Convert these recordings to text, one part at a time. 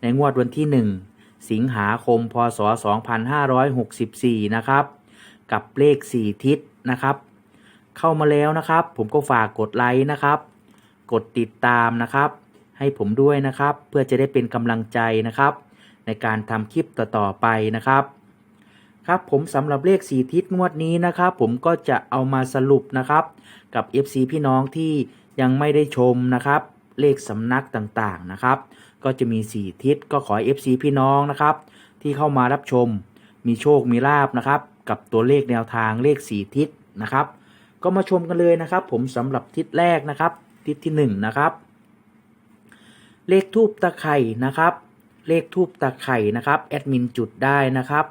ในงวดวันที่ 1 สิงหาคมพศ 2564 นะครับ กับเลข 4 ทิศนะครับ เข้ามาแล้วนะครับ ผมก็ฝากกดไลค์นะครับ กดติดตามนะครับ ให้ผมด้วยนะครับ เพื่อจะได้เป็นกำลังใจนะครับ ในการทำคลิปต่อๆไปนะครับครับผมสำหรับเลข4ทิศงวดนี้นะครับ ผมก็จะเอามาสรุปนะครับ กับ FC พี่น้องที่ยังไม่ได้ชมนะครับ เลขสำนักต่างๆนะครับ ก็จะมี 4 ทิศก็ขอ FC พี่น้องนะครับ ที่เข้ามารับชม มีโชคมีลาบนะครับ กับตัวเลขแนวทางเลข 4 ทิศนะครับ ก็มาชมกันเลยนะครับ ผมสำหรับทิศแรกนะครับ ทิศที่1นะครับ เลขทูบตะไคร่นะครับ เลขทูบตะไคร่นะครับแอดมินจุดได้นะครับ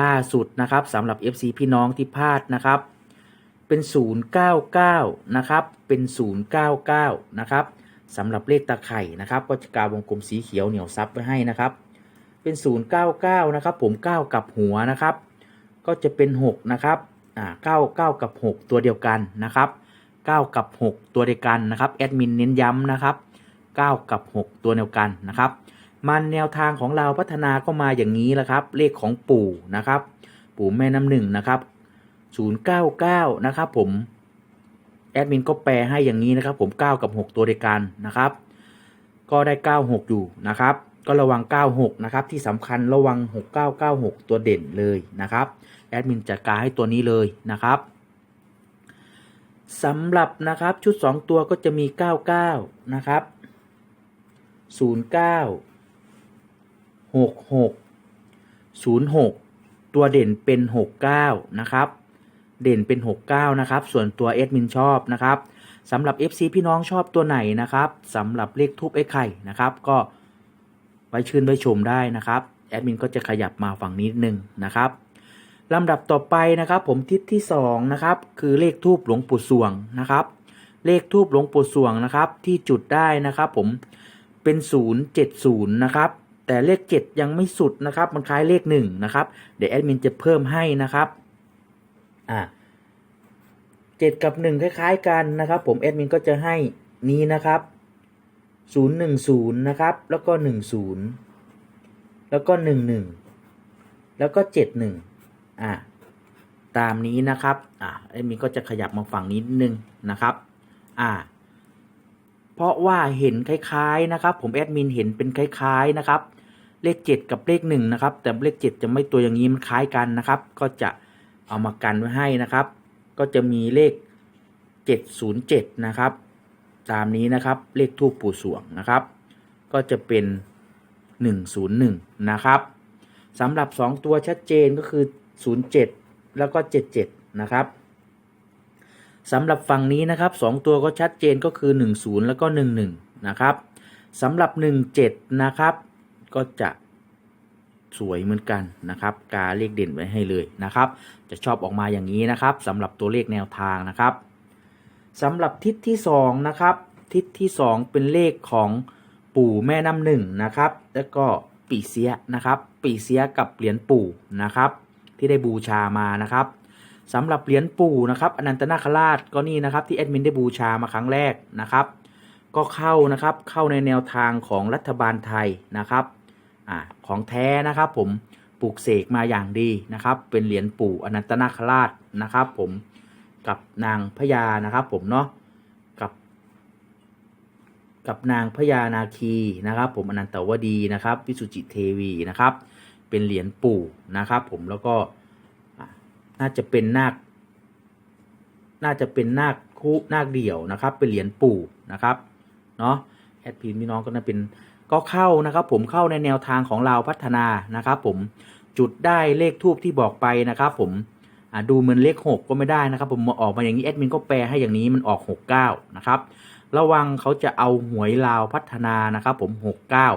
ล่าสุดนะครับสำหรับ FC พี่น้องที่พลาดนะครับเป็น 099 นะครับ เป็น 099 นะครับ สำหรับเลขตะไคร่นะครับก็จะกาวงกลมสีเขียวเหนียวซับไว้ให้นะครับ เป็น 099 นะครับ ผม 9 กับหัวนะครับ ก็จะเป็น 6 นะครับอ่า9 9 กับ 6 ตัวเดียวกันนะครับ 9 กับ 6 ตัวเดียวกันนะครับแอดมินเน้นย้ำนะครับ 9 กับ 6 ตัวเดียวกันนะครับ มันแนวทางของเราพัฒนาก็มาอย่างนี้แหละครับ เลขของปู่นะครับ ปู่แม่น้ำหนึ่งนะครับ 099 นะครับผม แอดมินก็แปลให้อย่างนี้นะครับ ผม 9 กับ 6 ตัวเดียวกันนะครับ ก็ได้ 96 อยู่นะครับ ก็ระวัง 96 นะครับ ที่สำคัญระวัง 6996 ตัวเด่นเลยนะครับแอดมินจัดการให้ตัวนี้เลยนะครับสำหรับนะครับชุด 2 ตัวก็จะมี 99 นะครับ 09 66 06 ตัวเด่นเป็น 69 นะครับ เด่นเป็น 69 นะครับ ส่วนตัวเอดมินชอบนะครับสำหรับ FC พี่น้องชอบตัวไหนนะครับสำหรับเลขทูบไอ้ไข่นะครับ ก็ไว้ชื่นไว้ชมได้นะครับแอดมินก็จะขยับมาฝั่งนี้นิดนึงนะครับลำดับต่อไปนะครับ ผมทิศที่2นะครับคือเลขทูบหลวงปู่สวงนะครับ เลขทูบหลวงปู่สวงนะครับที่จุดได้นะครับ ผมเป็น 070นะครับแต่เลข 7 ยังไม่สุดนะครับ มันคล้ายเลข1นะครับเดี๋ยวแอดมินจะเพิ่มให้นะครับ อ่าเจ็ดกับหนึ่งคล้าย ๆ กันนะครับ ผมแอดมินก็จะให้นี้นะครับศูนย์หนึ่งศูนย์นะครับ แล้วก็หนึ่งศูนย์แล้วก็หนึ่งหนึ่งแล้วก็เจ็ดหนึ่งอ่าตามนี้นะครับอ่าแอดมินก็จะขยับมาฝั่งนี้นิดนึงนะครับอ่าเพราะว่าเห็นคล้ายๆนะครับ ผมแอดมินเห็นเป็นคล้ายๆนะครับ เลขเจ็ดกับเลขหนึ่งนะครับแต่เลขเจ็ดจะไม่ตัวอย่างนี้มันคล้ายกันนะครับ ก็จะ เอามากันไว้ให้นะครับ ก็จะมีเลข 707 นะครับ ตามนี้นะครับเลขทูปปู่สวงนะครับ ก็จะเป็น 101 นะครับสำหรับ 2 ตัวชัดเจนก็คือ 07 แล้วก็ 77 นะครับสำหรับฝั่งนี้นะครับ 2 ตัวก็ชัดเจนก็คือ 10 แล้วก็ 11 นะครับสำหรับ 17 นะครับ ก็จะ สวยเหมือนกันนะครับกาเลขเด่นไว้ให้เลยนะครับ จะชอบออกมาอย่างนี้นะครับสำหรับตัวเลขแนวทางนะครับสำหรับทิศที่2นะครับทิศที่ 2 เป็นเลขของปู่แม่น้ำหนึ่งนะครับ แล้วก็ปีเสียนะครับปีเสียกับเหรียญปู่นะครับ ที่ได้บูชามานะครับสำหรับเหรียญปู่นะครับอนันตนาคราชก็นี่นะครับที่แอดมินได้บูชามาครั้งแรกนะครับ ก็เข้านะครับเข้าในแนวทางของรัฐบาลไทยนะครับ อ่าของแท้นะครับผมปลูกเสกมาอย่างดีนะครับ เป็นเหรียญปู่อนันตนาคราชนะครับผมกับนางพญานะครับผมเนาะกับ กับนางพญานาคีนะครับ ผมอนันตวดีนะครับวิสุจิเทวีนะครับ เป็นเหรียญปู่นะครับ ผมแล้วก็น่าจะเป็นนาค น่าจะเป็นนาคคู่นาคเดี่ยวนะครับ เป็นเหรียญปู่นะครับเนาะแอดพีพี่น้องก็น่าเป็น ก็เข้านะครับผมเข้าในแนวทางของเราพัฒนานะครับผมจุดได้เลขทูบที่บอกไปนะครับผมดูเหมือนเลข 6 ก็ไม่ได้นะครับ ผมออกมาอย่างนี้แอดมินก็แปลให้อย่างนี้มันออก 69 นะครับ ระวังเขาจะเอาหวยลาวพัฒนานะครับ ผม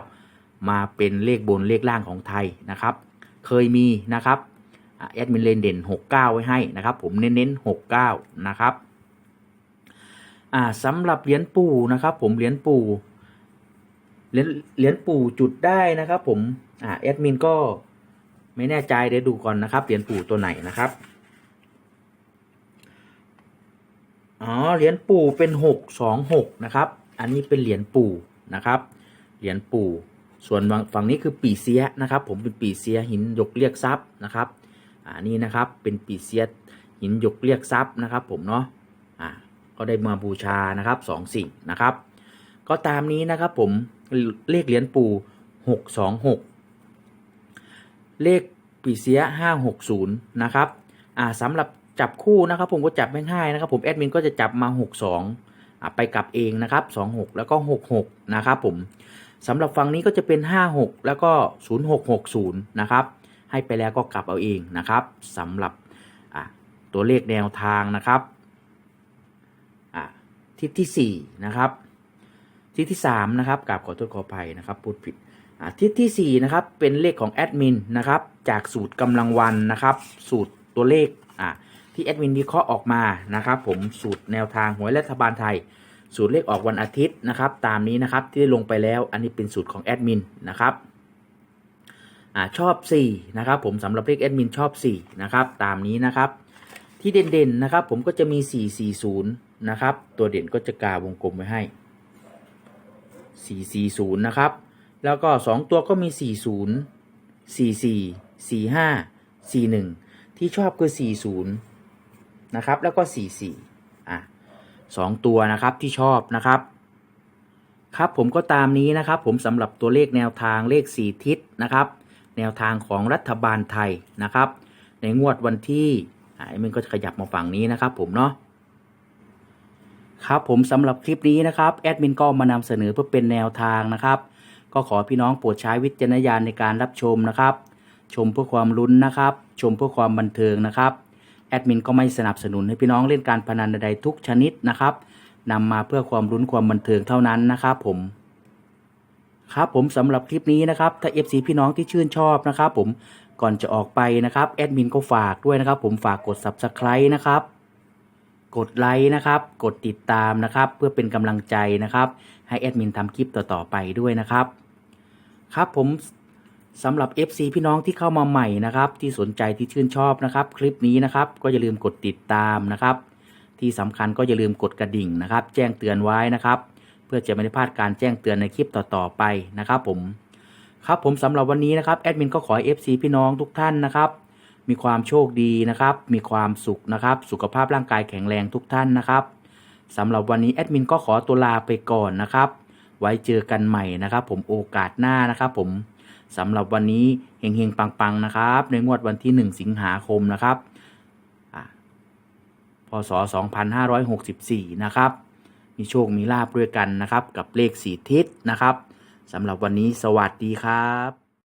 69 มาเป็นเลขบนเลขล่างของไทยนะครับ เคยมีนะครับแอดมินเลนเด่น 69 ไว้ให้นะครับ ผมเน้นๆ69 นะครับสำหรับเหรียญปู่นะครับ ผมเหรียญปู่ เหรียญเหรียญปู่จุดได้นะครับผมอ่าแอดมินก็ไม่แน่ใจเดี๋ยวดูก่อนนะครับเหรียญปู่ตัวไหนนะครับอ๋อเหรียญปู่เป็นหกสองหกนะครับ อันนี้เป็นเหรียญปู่นะครับเหรียญปู่ส่วนฝั่งนี้คือปีเสียนะครับ ผมเป็นปีเสียหินยกเรียกทรัพย์นะครับอ่านี่นะครับเป็นปีเสียหินยกเรียกทรัพย์นะครับ ผมเนาะอ่าก็ได้มาบูชานะครับสองสิ่งนะครับ ก็ตามนี้นะครับผม เลขเหรียญปู่หกสองหกเลขปีเสียห้าหกศูนย์นะครับอ่าสำหรับจับคู่นะครับผมก็จับไม่ง่ายนะครับผมแอดมินก็จะจับมา6 2อ่าไปกลับเองนะครับ2 6แล้วก็6 6นะครับผมสำหรับฝั่งนี้ก็จะเป็น5 6แล้วก็0 6 6 0นะครับให้ไปแล้วก็กลับเอาเองนะครับสำหรับอ่าตัวเลขแนวทางนะครับอ่าทิศที่4นะครับ ทิศที่3นะครับกลับขอโทษขออภัยนะครับพูดผิดอ่าทิศที่4นะครับเป็นเลขของแอดมินนะครับจากสูตรกำลังวันนะครับสูตรตัวเลขอ่าที่แอดมินวิเคราะห์ออกมานะครับผมสูตรแนวทางหวยรัฐบาลไทย สูตรเลขออกวันอาทิตย์นะครับตามนี้นะครับที่ได้ลงไปแล้วอันนี้เป็นสูตรของแอดมินนะครับอ่าชอบ4นะครับผมสำหรับเลขแอดมินชอบ4นะครับตามนี้นะครับที่เด่นๆนะครับผมก็จะมี 440นะครับตัวเด่นก็จะกาวงกลมไว้ให้ 440 นะครับ แล้วก็ 2 ตัวก็มี 40 44 45 41 ที่ชอบคือ 40 นะครับ แล้วก็ 44 อะสองตัวนะครับที่ชอบนะครับ ครับผมก็ตามนี้นะครับผมสำหรับตัวเลขแนวทางเลข 4 ทิศนะครับ แนวทางของรัฐบาลไทยนะครับ ในงวดวันที่อ่ามันก็จะขยับมาฝั่งนี้นะครับผมเนาะ ครับผมสำหรับคลิปนี้นะครับแอดมินก็มานำเสนอเพื่อเป็นแนวทางนะครับ ก็ขอพี่น้องโปรดใช้วิจารณญาณในการรับชมนะครับ ชมเพื่อความลุ้นนะครับ ชมเพื่อความบันเทิงนะครับแอดมินก็ไม่สนับสนุนให้พี่น้องเล่นการพนันใดๆทุกชนิดนะครับนำมาเพื่อความลุ้นความบันเทิงเท่านั้นนะครับผม ครับผมสำหรับคลิปนี้นะครับถ้า FC พี่น้องที่ชื่นชอบนะครับ ผมก่อนจะออกไปนะครับแอดมินก็ฝากด้วยนะครับ ผมฝากกด Subscribe นะครับ กดไลค์นะครับ กดติดตามนะครับ เพื่อเป็นกำลังใจนะครับ ให้แอดมินทำคลิปต่อๆไปด้วยนะครับ ครับผมสำหรับ FC พี่น้องที่เข้ามาใหม่นะครับ ที่สนใจที่ชื่นชอบนะครับ คลิปนี้นะครับ ก็อย่าลืมกดติดตามนะครับ ที่สำคัญก็อย่าลืมกดกระดิ่งนะครับ แจ้งเตือนไว้นะครับ เพื่อจะไม่ได้พลาดการแจ้งเตือนในคลิปต่อๆไปนะครับ ผม ครับผมสำหรับวันนี้นะครับแอดมินก็ขอให้ FC พี่น้องทุกท่านนะครับ มีความโชคดีนะครับ มีความสุขนะครับ สุขภาพร่างกายแข็งแรงทุกท่านนะครับสำหรับวันนี้แอดมินก็ขอตัวลาไปก่อนนะครับ ไว้เจอกันใหม่นะครับ ผมโอกาสหน้านะครับผมสำหรับวันนี้เฮงๆปังๆนะครับ ในงวดวันที่ 1 สิงหาคมนะครับอะพศ 2564 นะครับ มีโชค มีลาบด้วยกันนะครับ กับเลขสีทิศนะครับ สำหรับวันนี้สวัสดีครับ